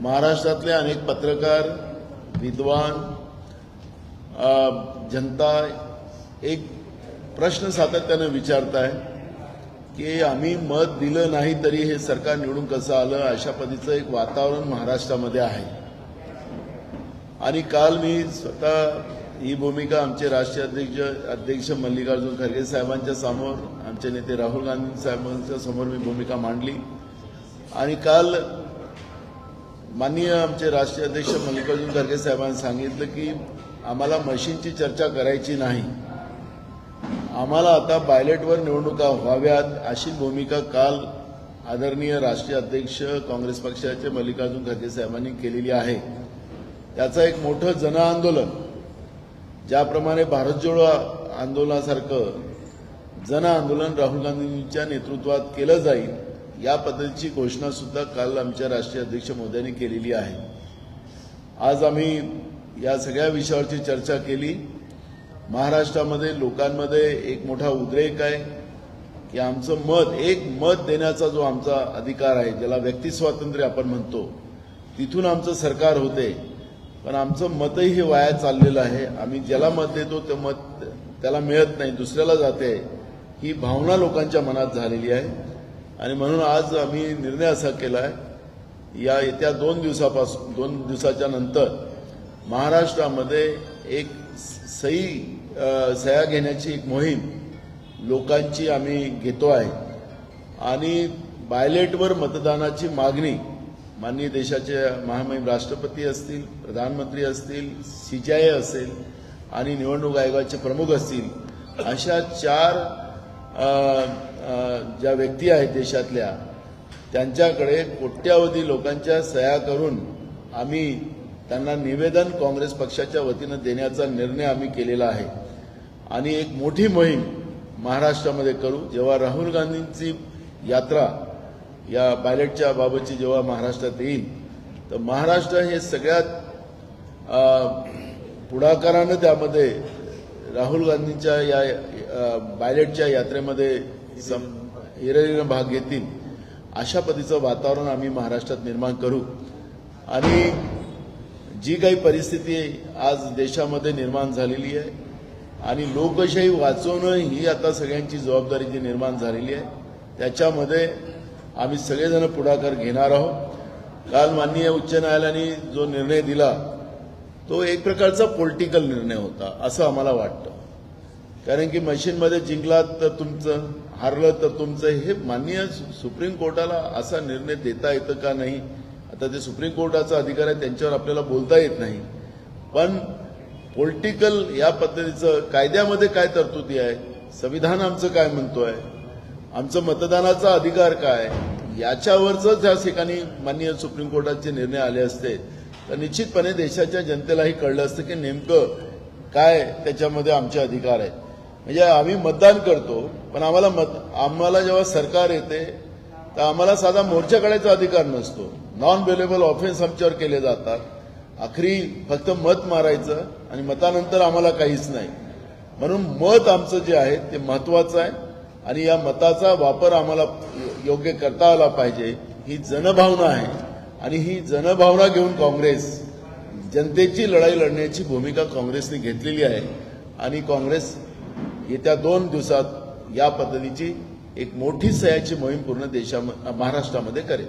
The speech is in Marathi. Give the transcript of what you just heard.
महाराष्ट्रातले अनेक पत्रकार विद्वान जनता एक प्रश्न सातत्यानं विचारत आहे की आम्ही मत दिलं नाही तरी हे सरकार निवडून कसं आलं अशा पद्धतीचं एक वातावरण महाराष्ट्रामध्ये आहे. आणि काल मी स्वतः ही भूमिका आमचे राष्ट्रीय अध्यक्ष अध्यक्ष मल्लिकार्जुन खरगे साहेबांच्या समोर आमचे नेते राहुल गांधी साहेबांच्या समोर मी भूमिका मांडली. आणि काल माननीय आमचे राष्ट्रीय अध्यक्ष मल्लिकार्जुन खरगे साहेबांनी सांगितलं की आम्हाला मशीनची चर्चा करायची नाही. आम्हाला आता बायलेटवर निवडणुका व्हाव्यात अशी भूमिका काल आदरणीय राष्ट्रीय अध्यक्ष काँग्रेस पक्षाचे मल्लिकार्जुन खरगे साहेबांनी केलेली आहे. त्याचं एक मोठं जन आंदोलन ज्याप्रमाणे भारत जोडो आंदोलनासारखं जन आंदोलन राहुल गांधींच्या नेतृत्वात केलं जाईल या पद्धतीची घोषणा सुद्धा काल आमच्या राष्ट्रीय अध्यक्ष मोद्यांनी केलेली आहे. आज आम्ही या सगळ्या विषयावरची चर्चा केली. महाराष्ट्रामध्ये लोकांमध्ये एक मोठा उद्रेक आहे की आमचं मत एक मत देण्याचा जो आमचा अधिकार आहे ज्याला व्यक्तिस्वातंत्र्य आपण म्हणतो तिथून आमचं सरकार होते. पण आमचं मतही हे वाया चाललेलं आहे. आम्ही ज्याला मत देतो ते मत त्याला मिळत नाही दुसऱ्याला जाते. ही भावना लोकांच्या मनात झालेली आहे. आणि म्हणून आज आम्ही निर्णय असा केला आहे या येत्या दोन दिवसापासून दोन दिवसाच्या नंतर महाराष्ट्रामध्ये एक सही सह्या घेण्याची एक मोहीम लोकांची आम्ही घेतो आहे. आणि बायलेटवर मतदानाची मागणी माननीय देशाचे महामहिम राष्ट्रपती असतील प्रधानमंत्री असतील सीजीआय असेल आणि निवडणूक आयोगाचे प्रमुख असतील अशा चार ज्या व्यक्ती आहेत देशातल्या त्यांच्याकडे कोट्यावधी लोकांच्या सह्या करून आम्ही त्यांना निवेदन काँग्रेस पक्षाच्या वतीनं देण्याचा निर्णय आम्ही केलेला आहे. आणि एक मोठी मोहीम महाराष्ट्रामध्ये करू. जेव्हा राहुल गांधींची यात्रा या पायलटच्या बाबतची जेव्हा महाराष्ट्रात येईल तर महाराष्ट्र हे सगळ्यात पुढाकारानं त्यामध्ये राहुल गांधींच्या या बायलेटच्या यात्रेमध्ये सम भाग घेतील अशा पद्धतीचं वातावरण आम्ही महाराष्ट्रात निर्माण करू. आणि जी काही परिस्थिती आज देशामध्ये निर्माण झालेली आहे आणि लोकशाही वाचवणं ही आता सगळ्यांची जबाबदारी जी निर्माण झालेली आहे त्याच्यामध्ये आम्ही सगळेजण पुढाकार घेणार आहोत. काल माननीय उच्च न्यायालयाने जो निर्णय दिला तो एक प्रकारचा पॉलिटिकल निर्णय होता असं आम्हाला वाटतं. कारण की मशीनमध्ये जिंकलात तर तुमचं हारलं तर तुमचं हे माननीय सुप्रीम कोर्टाला असा निर्णय देता येतं का नाही? आता ते सुप्रीम कोर्टाचा अधिकार आहे त्यांच्यावर आपल्याला बोलता येत नाही. पण पॉलिटिकल या पद्धतीचं कायद्यामध्ये काय तरतुदी आहे? संविधान आमचं काय म्हणतोय आमचं मतदानाचा अधिकार काय याच्यावरच त्या ठिकाणी माननीय सुप्रीम कोर्टाचे निर्णय आले असते. तर निश्चितपणे देशाच्या जनतेलाही कळलं असतं की नेमकं काय त्याच्यामध्ये आमचे अधिकार आहेत. म्हणजे आम्ही मतदान करतो पण आम्हाला मत आम्हाला जेव्हा सरकार येते तर आम्हाला साधा मोर्चा काढायचा अधिकार नसतो. नॉन वेलेबल ऑफेन्स आमच्यावर केले जातात. आखरी फक्त मत मारायचं आणि मतानंतर आम्हाला काहीच नाही. म्हणून मत आमचं जे आहे ते महत्वाचं आहे आणि या मताचा वापर आम्हाला योग्य करता आला पाहिजे ही जनभावना आहे. आणि ही जनभावना घेऊन काँग्रेस जनतेची लढाई लढण्याची भूमिका काँग्रेसने घेतलेली आहे. आणि काँग्रेस येत्या दोन दिवसात या पद्धतीची एक मोठी सह्याची मोहीम पूर्ण देशा महाराष्ट्रामध्ये करेल.